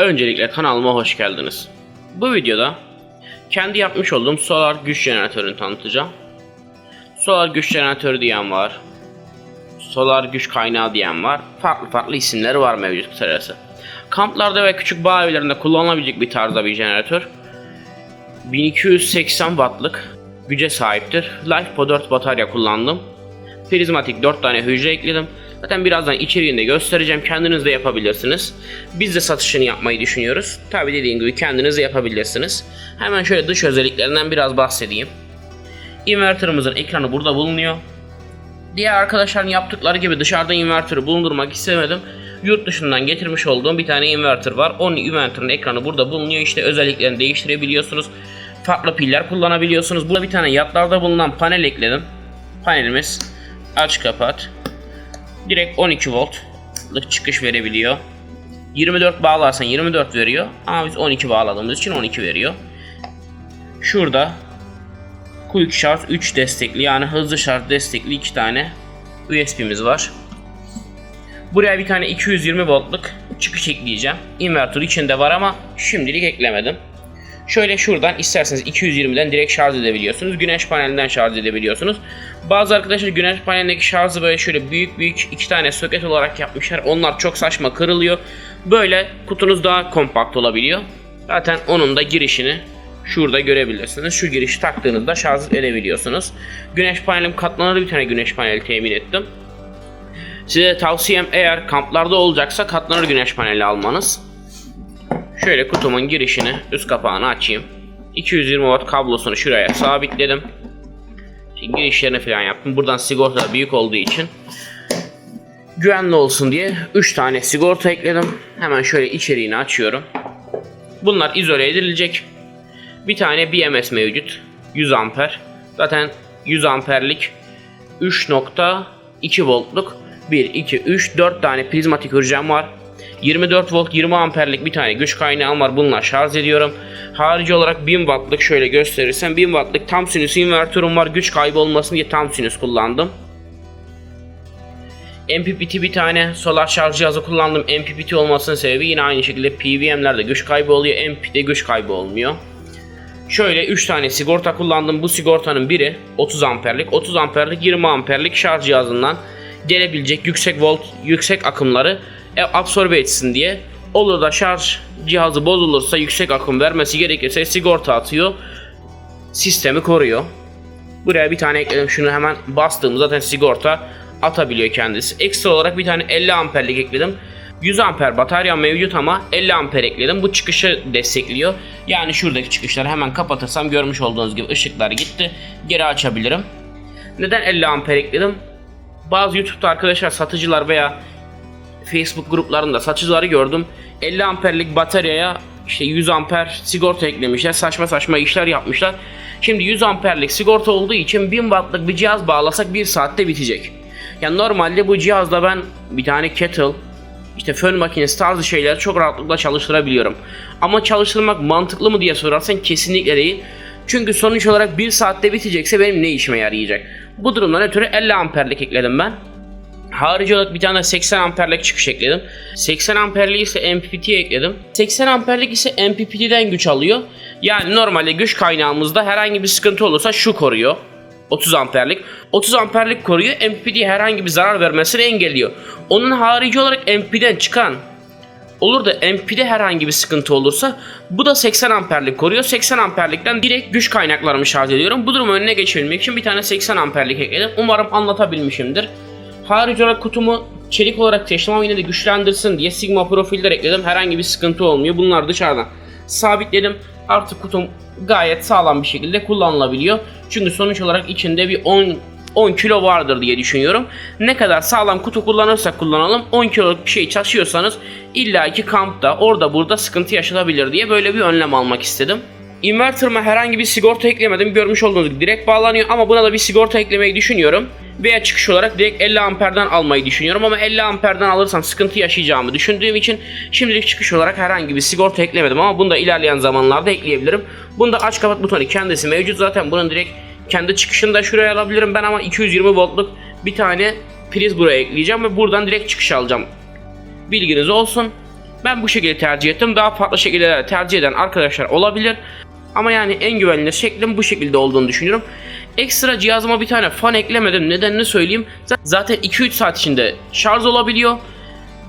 Öncelikle kanalıma hoş geldiniz. Bu videoda kendi yapmış olduğum solar güç jeneratörünü tanıtacağım. Solar güç jeneratörü diyen var. Solar güç kaynağı diyen var. Farklı farklı isimleri var mevcut kısacası. Kamplarda ve küçük bağ evlerinde kullanılabilecek bir tarzda bir jeneratör. 1280 wattlık güce sahiptir. LiFePo 4 batarya kullandım. Prizmatik 4 tane hücre ekledim. Zaten birazdan içeriğinde göstereceğim. Kendiniz de yapabilirsiniz. Biz de satışını yapmayı düşünüyoruz. Tabi dediğim gibi kendiniz de yapabilirsiniz. Hemen şöyle dış özelliklerinden biraz bahsedeyim. Inverter'ımızın ekranı burada bulunuyor. Diğer arkadaşların yaptıkları gibi dışarıda inverter'ı bulundurmak istemedim. Yurt dışından getirmiş olduğum bir tane inverter var. Onun inverter'ın ekranı burada bulunuyor. İşte özelliklerini değiştirebiliyorsunuz. Farklı piller kullanabiliyorsunuz. Burada bir tane yatlarda bulunan panel ekledim. Panelimiz aç kapat. Direkt 12 voltlık çıkış verebiliyor. 24 bağlarsan 24 veriyor. Ama biz 12 bağladığımız için 12 veriyor. Şurada Quick Charge 3 destekli yani hızlı şarj destekli iki tane USB'miz var. Buraya bir tane 220 voltluk çıkış ekleyeceğim. Inverter içinde var ama şimdilik eklemedim. Şöyle şuradan isterseniz 220'den direkt şarj edebiliyorsunuz. Güneş panelinden şarj edebiliyorsunuz. Bazı arkadaşlar güneş panelindeki şarjı böyle şöyle büyük büyük iki tane soket olarak yapmışlar. Onlar çok saçma kırılıyor. Böyle kutunuz daha kompakt olabiliyor. Zaten onun da girişini şurada görebilirsiniz. Şu girişi taktığınızda şarj edebiliyorsunuz. Güneş panelim katlanır bir tane güneş paneli temin ettim. Size tavsiyem eğer kamplarda olacaksa katlanır güneş paneli almanız. Şöyle kutumun girişini üst kapağını açayım. 220 watt kablosunu şuraya sabitledim. Girişlerini falan yaptım. Buradan sigorta büyük olduğu için güvenli olsun diye 3 tane sigorta ekledim. Hemen şöyle içeriğini açıyorum. Bunlar izole edilecek. Bir tane BMS mevcut. 100 amper. Zaten 100 amperlik 3.2 voltluk 1, 2, 3, 4 tane prizmatik hürcem var. 24 volt 20 amperlik bir tane güç kaynağım var. Bununla şarj ediyorum. Harici olarak 1000 wattlık şöyle gösterirsem 1000 wattlık tam sinüs invertörüm var. Güç kaybı olmasın diye tam sinüs kullandım. MPPT bir tane solar şarj cihazı kullandım. MPPT olmasının sebebi yine aynı şekilde PWM'lerde güç kaybı oluyor. MPPT'de güç kaybı olmuyor. Şöyle 3 tane sigorta kullandım. Bu sigortanın biri 30 amperlik, 30 amperlik, 20 amperlik şarj cihazından gelebilecek yüksek volt, yüksek akımları e, absorbe etsin diye. Olur da şarj cihazı bozulursa yüksek akım vermesi gerekirse sigorta atıyor. Sistemi koruyor. Buraya bir tane ekledim. Şunu hemen bastığım zaten sigorta atabiliyor kendisi. Ekstra olarak bir tane 50 amperlik ekledim. 100 amper batarya mevcut ama 50 amper ekledim. Bu çıkışı destekliyor. Yani şuradaki çıkışları hemen kapatırsam görmüş olduğunuz gibi ışıklar gitti. Geri açabilirim. Neden 50 amper ekledim? Bazı YouTube'da arkadaşlar satıcılar veya Facebook gruplarında satıcıları gördüm. 50 amperlik bataryaya işte 100 amper sigorta eklemişler. Saçma saçma işler yapmışlar. Şimdi 100 amperlik sigorta olduğu için 1000 wattlık bir cihaz bağlasak 1 saatte bitecek. Yani normalde bu cihazla ben bir tane kettle, işte fön makinesi tarzı şeyleri çok rahatlıkla çalıştırabiliyorum. Ama çalıştırmak mantıklı mı diye sorarsan kesinlikle değil. Çünkü sonuç olarak 1 saatte bitecekse benim ne işime yarayacak? Bu durumdan ötürü 50 amperlik ekledim ben. Harici olarak bir tane 80 amperlik çıkış ekledim. 80 amperlik ise MPPT'ye ekledim. 80 amperlik ise MPPT'den güç alıyor. Yani normalde güç kaynağımızda herhangi bir sıkıntı olursa şu koruyor. 30 amperlik. 30 amperlik koruyor. MPPT herhangi bir zarar vermesini engelliyor. Onun harici olarak MPPT'den çıkan olur da MP'de herhangi bir sıkıntı olursa bu da 80 amperlik koruyor. 80 amperlikten direkt güç kaynaklarımı şarj ediyorum. Bu durumu önüne geçebilmek için bir tane 80 amperlik ekledim. Umarım anlatabilmişimdir. Harici olarak kutumu çelik olarak seçtim ama yine de güçlendirsin diye Sigma profiller ekledim. Herhangi bir sıkıntı olmuyor. Bunlar dışarıdan sabitledim. Artık kutum gayet sağlam bir şekilde kullanılabiliyor. Çünkü sonuç olarak içinde bir 10 10 kilo vardır diye düşünüyorum. Ne kadar sağlam kutu kullanırsak kullanalım 10 kiloluk bir şey taşıyorsanız illaki kampta orada burada sıkıntı yaşanabilir diye böyle bir önlem almak istedim. Inverter'ıma herhangi bir sigorta eklemedim. Görmüş olduğunuz gibi direkt bağlanıyor ama buna da bir sigorta eklemeyi düşünüyorum. Veya çıkış olarak direkt 50 amperden almayı düşünüyorum ama 50 amperden alırsam sıkıntı yaşayacağımı düşündüğüm için şimdilik çıkış olarak herhangi bir sigorta eklemedim ama bunu da ilerleyen zamanlarda ekleyebilirim. Bunda aç kapat butonu kendisi mevcut zaten bunun direkt kendi çıkışını da şuraya alabilirim ben ama 220 voltluk bir tane priz buraya ekleyeceğim ve buradan direkt çıkış alacağım. Bilginiz olsun. Ben bu şekilde tercih ettim. Daha farklı şekilde tercih eden arkadaşlar olabilir. Ama yani en güvenilir şeklim bu şekilde olduğunu düşünüyorum. Ekstra cihazıma bir tane fan eklemedim. Nedenini söyleyeyim. Zaten 2-3 saat içinde şarj olabiliyor.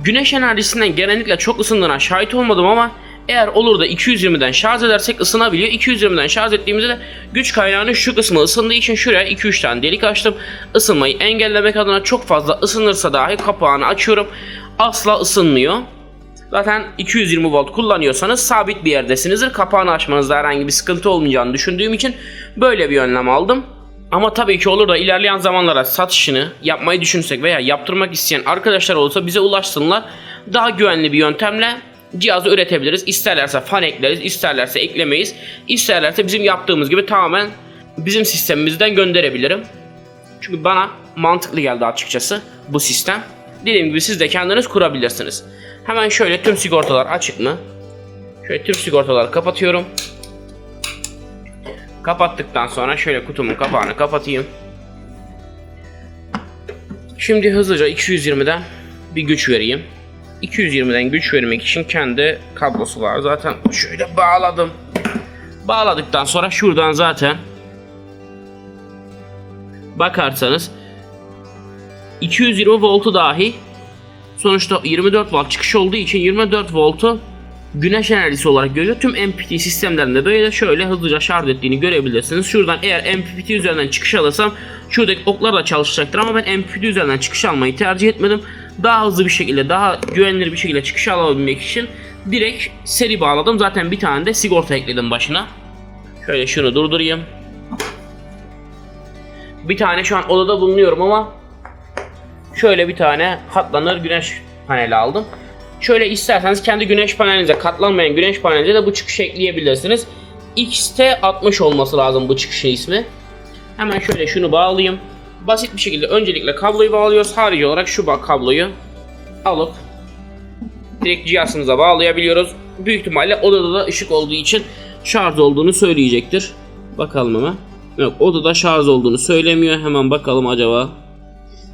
Güneş enerjisinden genellikle çok ısındığına şahit olmadım ama eğer olur da 220'den şarj edersek ısınabiliyor. 220'den şarj ettiğimizde de güç kaynağının şu kısmı ısındığı için şuraya 2-3 tane delik açtım. Isınmayı engellemek adına çok fazla ısınırsa dahi kapağını açıyorum. Asla ısınmıyor. Zaten 220 volt kullanıyorsanız sabit bir yerdesinizdir. Kapağını açmanızda herhangi bir sıkıntı olmayacağını düşündüğüm için böyle bir önlem aldım. Ama tabii ki olur da ilerleyen zamanlara satışını yapmayı düşünsek veya yaptırmak isteyen arkadaşlar olursa bize ulaşsınlar. Daha güvenli bir yöntemle cihazı üretebiliriz. İsterlerse fan ekleriz, isterlerse eklemeyiz. İsterlerse bizim yaptığımız gibi tamamen bizim sistemimizden gönderebilirim. Çünkü bana mantıklı geldi açıkçası bu sistem. Dediğim gibi siz de kendiniz kurabilirsiniz. Hemen şöyle tüm sigortalar açık mı? Şöyle tüm sigortaları kapatıyorum. Kapattıktan sonra şöyle kutumun kapağını kapatayım. Şimdi hızlıca 220'den bir güç vereyim. 220'den güç vermek için kendi kablosu var. Zaten şöyle bağladım. Bağladıktan sonra şuradan zaten bakarsanız 220 voltu dahi sonuçta 24 volt çıkış olduğu için 24 voltu güneş enerjisi olarak görüyor. Tüm MPPT sistemlerinde böyle şöyle hızlıca şarj ettiğini görebilirsiniz. Şuradan eğer MPPT üzerinden çıkış alırsam şuradaki oklar da çalışacaktır ama ben MPPT üzerinden çıkış almayı tercih etmedim. Daha hızlı bir şekilde, daha güvenilir bir şekilde çıkış alabilmek için direkt seri bağladım. Zaten bir tane de sigorta ekledim başına. Şöyle şunu durdurayım. Bir tane şu an odada bulunuyorum ama şöyle bir tane katlanır güneş paneli aldım. Şöyle isterseniz kendi güneş panelinize katlanmayan güneş panelinize de bu çıkışı ekleyebilirsiniz. XT60 olması lazım bu çıkışın ismi. Hemen şöyle şunu bağlayayım. Basit bir şekilde öncelikle kabloyu bağlıyoruz. Harici olarak şu bak kabloyu alıp direkt cihazımıza bağlayabiliyoruz. Büyük ihtimalle odada da ışık olduğu için şarj olduğunu söyleyecektir. Bakalım hemen. Yok odada şarj olduğunu söylemiyor. Hemen bakalım acaba.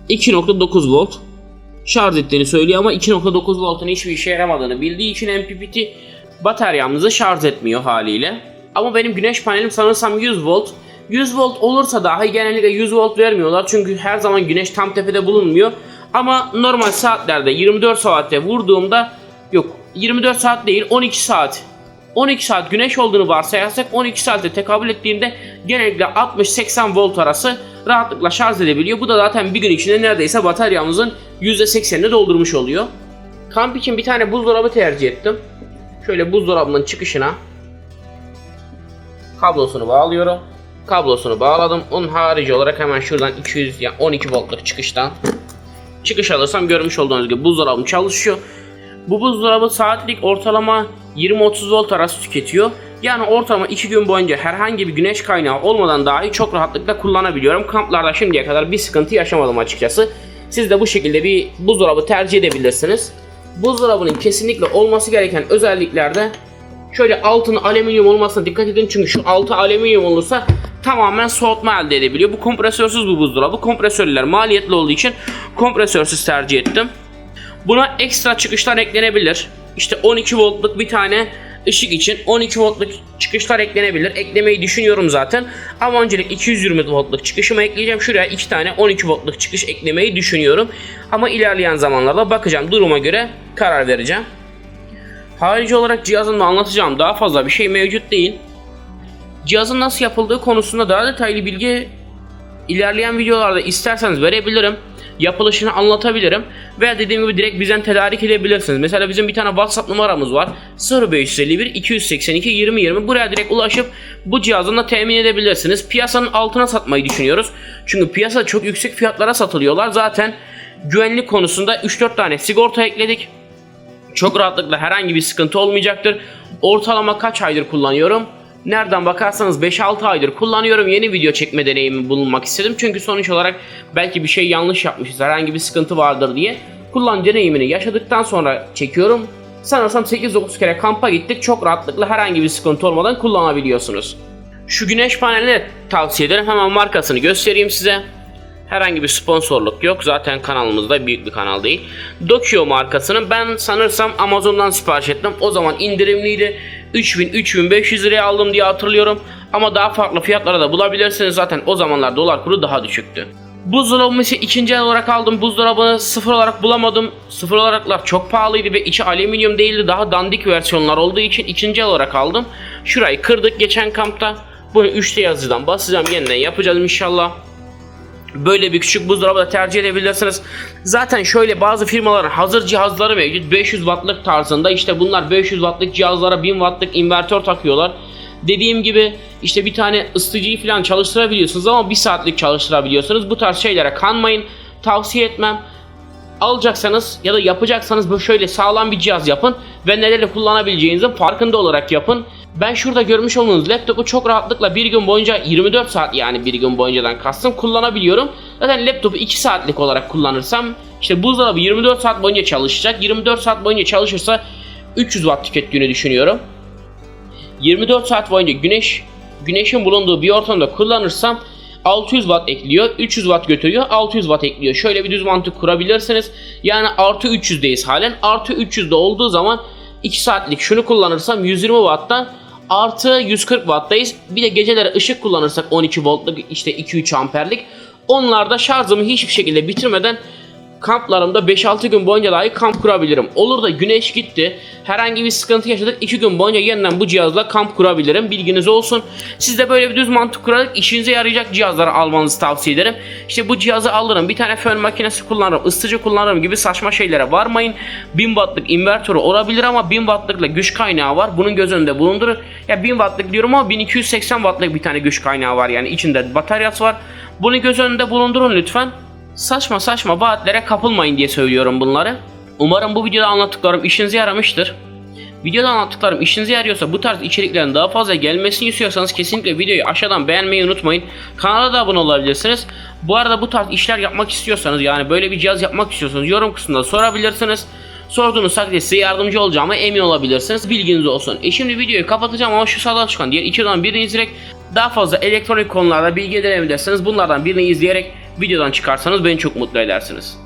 2.9 volt şarj ettiğini söylüyor ama 2.9 voltun hiçbir işe yaramadığını bildiği için MPPT bataryamızı şarj etmiyor haliyle. Ama benim güneş panelim sanırsam 100 volt. 100 volt olursa dahi genellikle 100 volt vermiyorlar çünkü her zaman güneş tam tepede bulunmuyor. Ama normal saatlerde 24 saatte vurduğumda yok 24 saat değil 12 saat 12 saat güneş olduğunu varsayarsak 12 saate tekabül ettiğinde genellikle 60-80 volt arası rahatlıkla şarj edebiliyor. Bu da zaten bir gün içinde neredeyse bataryamızın %80'ini doldurmuş oluyor. Kamp için bir tane buzdolabı tercih ettim. Şöyle buzdolabının çıkışına kablosunu bağlıyorum. Kablosunu bağladım. Onun harici olarak hemen şuradan 200 yani 12 voltluk çıkıştan çıkış alırsam görmüş olduğunuz gibi buzdolabım çalışıyor. Bu buzdolabı saatlik ortalama 20-30 volt arası tüketiyor. Yani ortalama 2 gün boyunca herhangi bir güneş kaynağı olmadan dahi çok rahatlıkla kullanabiliyorum. Kamplarda şimdiye kadar bir sıkıntı yaşamadım açıkçası. Siz de bu şekilde bir buzdolabı tercih edebilirsiniz. Buzdolabının kesinlikle olması gereken özelliklerde şöyle altın alüminyum olmasına dikkat edin çünkü şu altı alüminyum olursa tamamen soğutma elde edebiliyor. Bu kompresörsüz bu buzdolabı. Kompresörler maliyetli olduğu için kompresörsüz tercih ettim. Buna ekstra çıkışlar eklenebilir. İşte 12 voltluk bir tane ışık için 12 voltluk çıkışlar eklenebilir. Eklemeyi düşünüyorum zaten. Ama öncelik 220 voltluk çıkışımı ekleyeceğim. Şuraya 2 tane 12 voltluk çıkış eklemeyi düşünüyorum. Ama ilerleyen zamanlarda bakacağım. Duruma göre karar vereceğim. Harici olarak cihazımda anlatacağım daha fazla bir şey mevcut değil. Cihazın nasıl yapıldığı konusunda daha detaylı bilgi ilerleyen videolarda isterseniz verebilirim. Yapılışını anlatabilirim. Veya dediğim gibi direkt bizden tedarik edebilirsiniz. Mesela bizim bir tane WhatsApp numaramız var. 0551 282 20 20. Buraya direkt ulaşıp bu cihazını da temin edebilirsiniz. Piyasanın altına satmayı düşünüyoruz. Çünkü piyasa çok yüksek fiyatlara satılıyorlar. Zaten güvenlik konusunda 3-4 tane sigorta ekledik. Çok rahatlıkla herhangi bir sıkıntı olmayacaktır. Ortalama kaç aydır kullanıyorum? Nereden bakarsanız 5-6 aydır kullanıyorum. Yeni video çekme deneyimi bulunmak istedim. Çünkü sonuç olarak belki bir şey yanlış yapmışız, herhangi bir sıkıntı vardır diye. Kullanıcı deneyimini yaşadıktan sonra çekiyorum. Sanırsam 8-9 kere kampa gittik. Çok rahatlıkla herhangi bir sıkıntı olmadan kullanabiliyorsunuz. Şu güneş panelini tavsiye ederim. Hemen markasını göstereyim size. Herhangi bir sponsorluk yok. Zaten kanalımızda büyük bir kanal değil. Dokio markasının ben sanırsam Amazon'dan sipariş ettim. O zaman indirimliydi. 3000-3500 liraya aldım diye hatırlıyorum. Ama daha farklı fiyatlara da bulabilirsiniz. Zaten o zamanlar dolar kuru daha düşüktü. Buzdolabımı ise ikinci el olarak aldım. Buzdolabını sıfır olarak bulamadım. Sıfır olaraklar çok pahalıydı ve içi alüminyum değildi. Daha dandik versiyonlar olduğu için ikinci el olarak aldım. Şurayı kırdık geçen kampta. Bunu 3D yazıcıdan basacağım. Yeniden yapacağız inşallah. Böyle bir küçük buzdolabı da tercih edebilirsiniz. Zaten şöyle bazı firmaların hazır cihazları mevcut. 500 wattlık tarzında işte bunlar 500 wattlık cihazlara 1000 wattlık invertör takıyorlar. Dediğim gibi işte bir tane ısıtıcıyı falan çalıştırabiliyorsunuz ama bir saatlik çalıştırabiliyorsunuz. Bu tarz şeylere kanmayın. Tavsiye etmem. Alacaksanız ya da yapacaksanız böyle şöyle sağlam bir cihaz yapın ve neleri kullanabileceğinizin farkında olarak yapın. Ben şurada görmüş olduğunuz laptopu çok rahatlıkla bir gün boyunca 24 saat yani bir gün boyuncadan kastım kullanabiliyorum. Zaten laptopu 2 saatlik olarak kullanırsam işte buzdolabı 24 saat boyunca çalışacak. 24 saat boyunca çalışırsa 300 watt tükettiğini düşünüyorum. 24 saat boyunca güneş güneşin bulunduğu bir ortamda kullanırsam 600 watt ekliyor, 300 watt götürüyor, 600 watt ekliyor. Şöyle bir düz mantık kurabilirsiniz. Yani artı 300'deyiz halen. Artı 300'de olduğu zaman 2 saatlik şunu kullanırsam 120 watttan artı 140 watt'tayız. Bir de geceleri ışık kullanırsak 12 voltluk işte 2-3 amperlik. Onlarda şarjımı hiçbir şekilde bitirmeden kamplarımda 5-6 gün boyunca dahi kamp kurabilirim. Olur da güneş gitti, herhangi bir sıkıntı yaşadık 2 gün boyunca yeniden bu cihazla kamp kurabilirim. Bilginiz olsun. Siz de böyle bir düz mantık kurarak işinize yarayacak cihazları almanızı tavsiye ederim. İşte bu cihazı alırım, bir tane fön makinesi kullanırım, ısıtıcı kullanırım gibi saçma şeylere varmayın. 1000 wattlık invertörü olabilir ama 1000 wattlıkla güç kaynağı var. Bunun göz önünde bulundurun. Ya 1000 wattlık diyorum ama 1280 wattlık bir tane güç kaynağı var yani içinde bataryası var. Bunu göz önünde bulundurun lütfen. Saçma saçma vaatlere kapılmayın diye söylüyorum bunları. Umarım bu videoda anlattıklarım işinize yaramıştır. Videoda anlattıklarım işinize yarıyorsa bu tarz içeriklerin daha fazla gelmesini istiyorsanız kesinlikle videoyu aşağıdan beğenmeyi unutmayın. Kanala da abone olabilirsiniz. Bu arada bu tarz işler yapmak istiyorsanız yani böyle bir cihaz yapmak istiyorsanız yorum kısmında sorabilirsiniz. Sorduğunuz takdirde size yardımcı olacağıma emin olabilirsiniz. Bilginiz olsun. E şimdi videoyu kapatacağım ama şu sağdan çıkan diğer içeriden birini izleyerek daha fazla elektronik konularda bilgi edinebilirsiniz. Bunlardan birini izleyerek videodan çıkarsanız beni çok mutlu edersiniz.